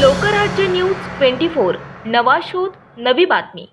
Lokrajya news twenty four. नवा शोध नवी बातमी.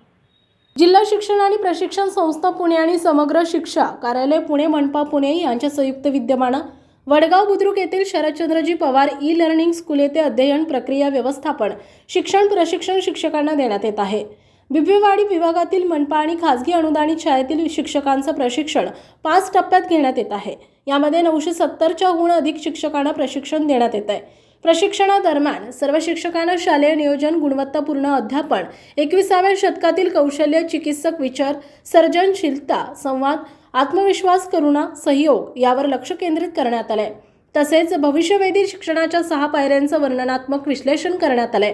जिल्हा शिक्षण आणि प्रशिक्षण संस्था पुणे आणि समग्र शिक्षा कार्यालय पुणे मनपा पुणे यांच्या संयुक्त विद्यमानं वडगाव बुद्रुक येथील Sharadchandraji Pawar e learning school येथे अध्ययन प्रक्रिया व्यवस्थापन शिक्षण प्रशिक्षण शिक्षकांना देण्यात येत आहे. बिबवेवाडी विभागातील मनपा आणि खासगी अनुदानित शाळेतील शिक्षकांचं प्रशिक्षण पाच टप्प्यात घेण्यात येत आहे. यामध्ये नऊशे सत्तरच्याहून अधिक शिक्षकांना प्रशिक्षण देण्यात येत आहे. प्रशिक्षणादरम्यान सर्व शिक्षकांना शालेय नियोजन गुणवत्तापूर्ण अध्यापन एकविसाव्या शतकातील कौशल्य चिकित्सक विचार सर्जनशीलता संवाद आत्मविश्वास करुणा सहयोग यावर लक्ष केंद्रित करण्यात आलंय. तसेच भविष्यवेधी शिक्षणाच्या सहा पायऱ्यांचं वर्णनात्मक विश्लेषण करण्यात आलंय.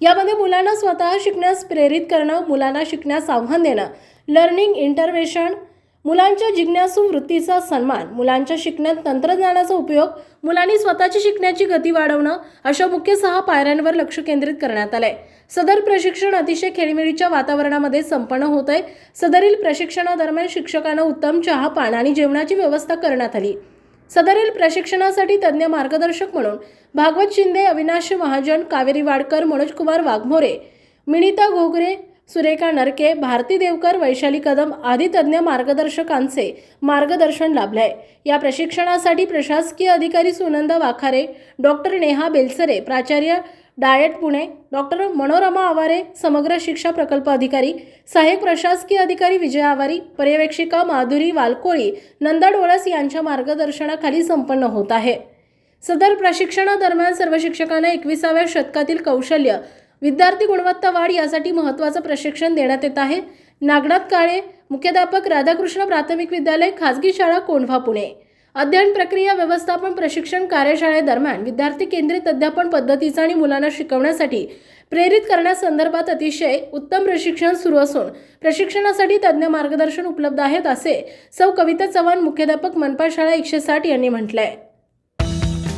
यामध्ये मुलांना स्वतः शिकण्यास प्रेरित करणं मुलांना शिकण्यास आव्हान देणं लर्निंग इंटरव्हेशन मुलांच्या जिज्ञासू वृत्तीचा सन्मान मुलांच्या शिकण्यात तंत्रज्ञानाचा उपयोग मुलांनी स्वतःची शिकण्याची गती वाढवणं अशा मुख्य सहा पायऱ्यांवर लक्ष केंद्रित करण्यात आलंय. सदर प्रशिक्षण अतिशय खेळीमेळीच्या वातावरणामध्ये संपन्न होत आहे सदरील प्रशिक्षणादरम्यान शिक्षकांना उत्तम चहा पान आणि जेवणाची व्यवस्था करण्यात आली. सदरील प्रशिक्षणासाठी तज्ज्ञ मार्गदर्शक म्हणून भागवत शिंदे अविनाश महाजन कावेरी वाडकर मनोजकुमार वाघमोरे मिनिता घोगरे सुरेखा नरके भारती देवकर वैशाली कदम आदी तज्ज्ञ मार्गदर्शकांचे मार्गदर्शन लाभले आहे या प्रशिक्षणासाठी प्रशासकीय अधिकारी सुनंदा वाखारे डॉक्टर नेहा बेलसरे प्राचार्य डायट पुणे डॉक्टर मनोरमा आवारे समग्र शिक्षा प्रकल्प अधिकारी सहाय्यक प्रशासकीय अधिकारी विजय आवारी पर्यवेक्षिका माधुरी वालकोळी नंदा डोळस यांच्या मार्गदर्शनाखाली संपन्न होत आहे. सदर प्रशिक्षणादरम्यान सर्व शिक्षकांना एकविसाव्या शतकातील कौशल्य विद्यार्थी गुणवत्ता वाढ यासाठी महत्त्वाचं प्रशिक्षण देण्यात येत आहे. नागनाथ काळे मुख्याध्यापक राधाकृष्ण प्राथमिक विद्यालय खाजगी शाळा कोंढवा पुणे. अध्ययन प्रक्रिया व्यवस्थापन प्रशिक्षण कार्यशाळेदरम्यान विद्यार्थी केंद्रित अध्यापन पद्धतीचा आणि मुलांना शिकवण्यासाठी प्रेरित करण्यासंदर्भात अतिशय उत्तम प्रशिक्षण सुरू असून प्रशिक्षणासाठी तज्ज्ञ मार्गदर्शन उपलब्ध आहेत असे सौ कविता चव्हाण मुख्याध्यापक मनपा शाळा एकशे साठ यांनी म्हटलं आहे